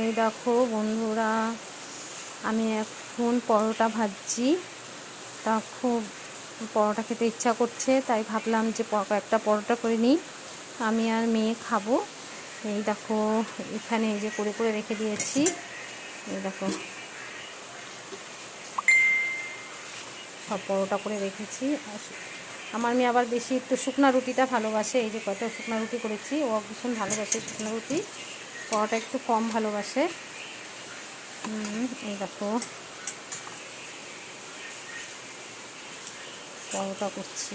এই দেখো বন্ধুরা, আমি এখন পরোটা ভাজছি। তা খুব পরোটা খেতে ইচ্ছা করছে, তাই ভাবলাম যে একটা পরোটা করে নিই। আমি আর মেয়ে খাব। এই দেখো, এখানে এই যে করে করে রেখে দিয়েছি। এই দেখো, সব পরোটা করে রেখেছি। আর আমার মেয়ে আবার বেশি একটু শুকনা রুটিটা ভালোবাসে, এই যে কত শুকনা রুটি করেছি, ও ভীষণ ভালোবাসে শুকনো রুটি, পরোটা একটু কম ভালোবাসে। এই দেখো। পরোটা করছি।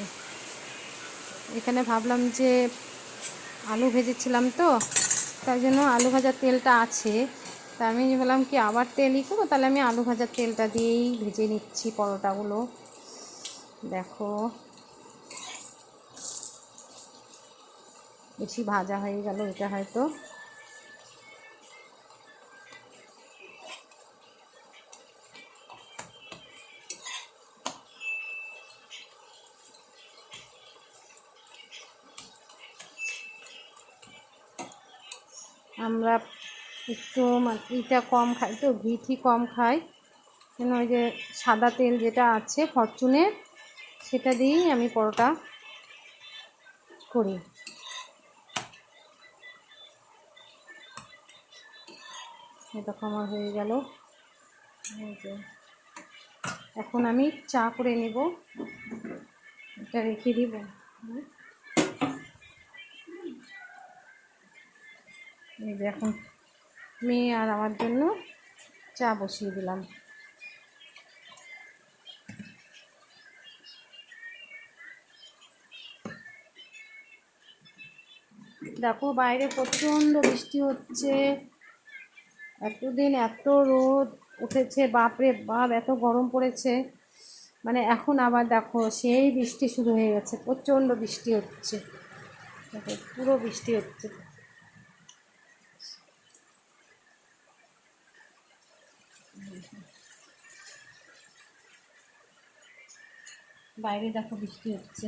এখানে ভাবলাম যে আলু ভেজেছিলাম তো, তাই জন্য আলু ভাজার তেলটা আছে। তা আমি বললাম কি আবার তেলই করব, তাহলে আমি আলু ভাজার তেলটা দিয়েই ভেজে নিচ্ছি পরোটাগুলো। দেখো। বেশি ভাজা হয়ে গেল, এটা হয়তো আমরা একটু মা- ইটা কম খাই তো ঘিটি কম খাই। কেন ওই যে সাদা তেল যেটা আছে ফরচুনের, সেটা দিয়েই আমি পরোটা করি। এটা আমার হয়ে গেল। এখন আমি চা করে নেব এটা রেখে দিব। এই এখন মেয়ে আর আমার জন্য চা বসিয়ে দিলাম দেখো বাইরে প্রচণ্ড বৃষ্টি হচ্ছে এতদিন এত রোদ উঠেছে, বাপরে বাপ, এত গরম পড়েছে। মানে এখন আবার দেখো, সেই বৃষ্টি শুরু হয়ে গেছে, প্রচণ্ড বৃষ্টি হচ্ছে। দেখো, পুরো বৃষ্টি হচ্ছে। বাইরে দেখো বৃষ্টি হচ্ছে।